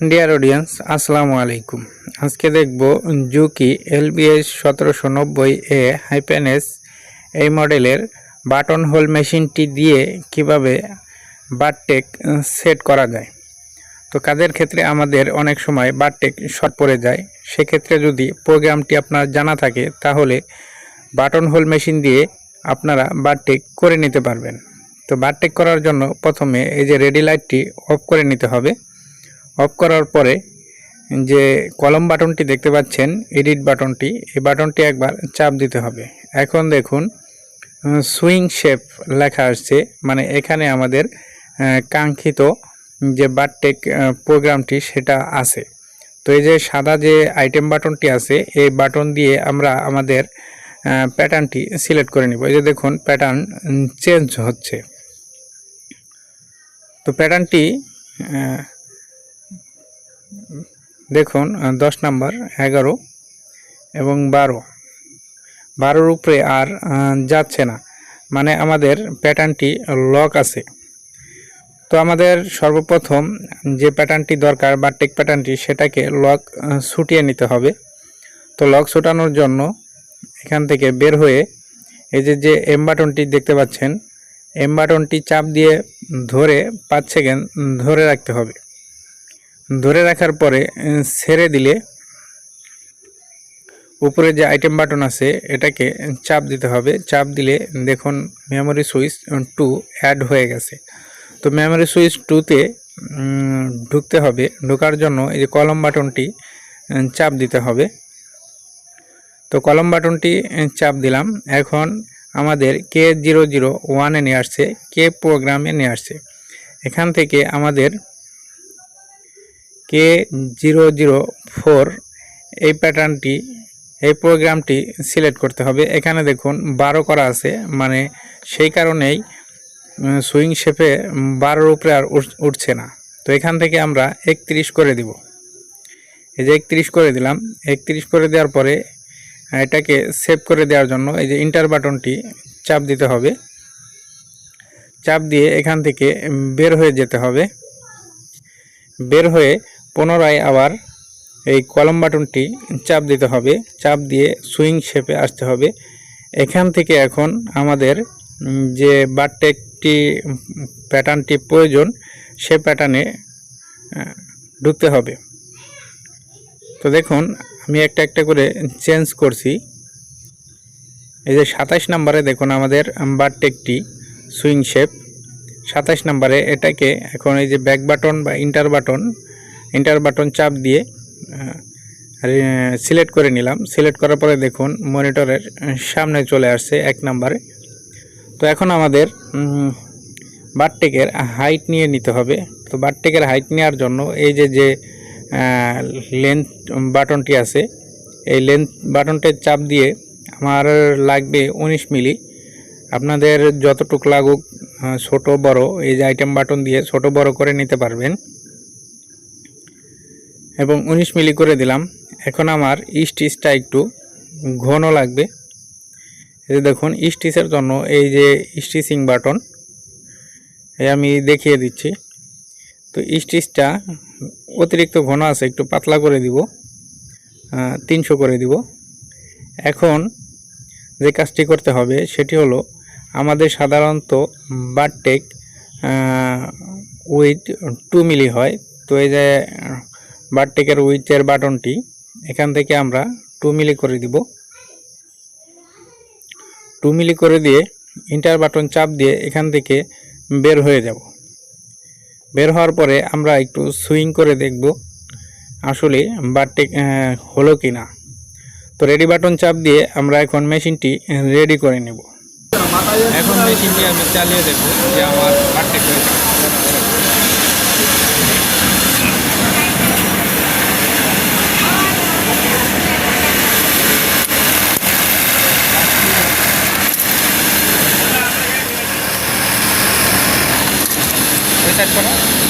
Dear audience আসসালামু আলাইকুম। আজকে দেখব জুকি এলবিএস সতেরোশো নব্বই এ হাইপেনএস এই মডেলের বাটন হোল মেশিনটি দিয়ে কীভাবে বারটেক সেট করা যায়। তো কাজের ক্ষেত্রে আমাদের অনেক সময় বারটেক শর্ট পড়ে যায়। সেক্ষেত্রে যদি প্রোগ্রামটি আপনার জানা থাকে, তাহলে বাটন হোল মেশিন দিয়ে আপনারা বারটেক করে নিতে পারবেন। তো বারটেক করার জন্য প্রথমে এই যে রেডি লাইটটি অফ করে নিতে হবে। অফ করার পরে যে কলম বাটনটি দেখতে পাচ্ছেন, এডিট বাটনটি, এই বাটনটি একবার চাপ দিতে হবে। এখন দেখুন, সুইং শেপ লেখা আসছে মানে এখানে আমাদের কাঙ্ক্ষিত যে বারটেক প্রোগ্রামটি সেটা আছে। তো এই যে সাদা যে আইটেম বাটনটি আছে, এই বাটন দিয়ে আমরা আমাদের প্যাটার্নটি সিলেক্ট করে নিব। এই যে দেখুন, প্যাটার্ন চেঞ্জ হচ্ছে। তো প্যাটার্নটি দেখুন দশ নাম্বার, এগারো এবং বারো। বারোর উপরে আর যাচ্ছে না। মানে আমাদের প্যাটার্নটি লক আছে। তো আমাদের সর্বপ্রথম যে প্যাটার্নটি দরকার বা টেক প্যাটার্নটি, সেটাকে লক ছুটিয়ে নিতে হবে। তো লক ছুটানোর জন্য এখান থেকে বের হয়ে এই যে যে এম বাটনটি দেখতে পাচ্ছেন, এম বাটনটি চাপ দিয়ে ধরে পাঁচ সেকেন্ড ধরে রাখতে হবে। ধরে রাখার পরে ছেড়ে দিলে উপরে যে আইটেম বাটন আছে, এটাকে চাপ দিতে হবে। চাপ দিলে দেখুন মেমোরি সুইচ টু অ্যাড হয়ে গেছে। তো মেমোরি সুইচ টুতে ঢুকতে হবে। ঢোকার জন্য এই যে কলম বাটনটি চাপ দিতে হবে। তো কলম বাটনটি চাপ দিলাম। এখন আমাদের কে জিরো জিরো ওয়ানে নিয়ে আসছে কে প্রোগ্রামে নিয়ে আসছে। এখান থেকে আমাদের কে জিরো জিরো ফোর এই প্যাটার্নটি এই প্রোগ্রামটি সিলেক্ট করতে হবে। এখানে দেখুন, বারো করা আছে মানে সেই কারণেই সুইং শেপে বারোর উপরে আর উঠ- উঠছে না। তো এখান থেকে আমরা একত্রিশ করে দিব। এই যে একত্রিশ করে দিলাম, একত্রিশ করে দেওয়ার পরে, এটাকে সেভ করে দেওয়ার জন্য এই যে ইন্টার বাটনটি চাপ দিতে হবে। চাপ দিয়ে এখান থেকে বের হয়ে যেতে হবে। বের হয়ে পুনরায় আবার এই কলম বাটনটি চাপ দিতে হবে। চাপ দিয়ে সুইং শেপে আসতে হবে। এখান থেকে এখন আমাদের যে বারটেকটি প্যাটার্নটি প্রয়োজন, সে প্যাটার্নে ঢুকতে হবে। তো দেখুন, আমি একটা একটা করে চেঞ্জ করছি। এই যে সাতাশ নম্বরে দেখুন আমাদের বারটেকটি সুইং শেপ। সাতাশ নম্বরে এটাকে এখন এই যে ব্যাক বাটন বা ইন্টার বাটন ইন্টার বাটন চাপ দিয়ে সিলেক্ট করে নিলাম। সিলেক্ট করার পরে দেখুন মনিটরের সামনে চলে আসছে এক নম্বরে তো এখন আমাদের বারটেকের হাইট নিয়ে নিতে হবে। তো বারটেকের হাইট নেওয়ার জন্য এই যে যে লেন্থ বাটনটি আছে, এই লেন্থ বাটনটা চাপ দিয়ে আমার লাগবে উনিশ মিলি আপনাদের যতটুক লাগুক ছোট বড়, এই যে আইটেম বাটন দিয়ে ছোট বড় করে নিতে পারবেন। এবং উনিশ মিলি করে দিলাম। এখন আমার স্টিচটা একটু ঘন লাগবে। এই দেখুন স্টিচের জন্য এই যে স্টিচিং বাটন আমি দেখিয়ে দিচ্ছি। তো স্টিচটা অতিরিক্ত ঘন আছে, একটু পাতলা করে দিব তিনশো করে দিব। এখন যে কাজটি করতে হবে সেটি হলো আমাদের সাধারণত বারটেক উইথ টু মিলি হয়। তো এই যে বারটেকের উইথের বাটনটি এখান থেকে আমরা টু মিলি করে দিব। টু মিলি করে দিয়ে ইন্টার বাটন চাপ দিয়ে এখান থেকে বের হয়ে যাব। বের হওয়ার পরে আমরা একটু সুইং করে দেখব আসলে বারটেক হলো কি না তো রেডি বাটন চাপ দিয়ে আমরা এখন মেশিনটি রেডি করে নেব। এখন মেশিনটি আমি চালিয়ে দেখব যে আমার বারটেক শেষ করো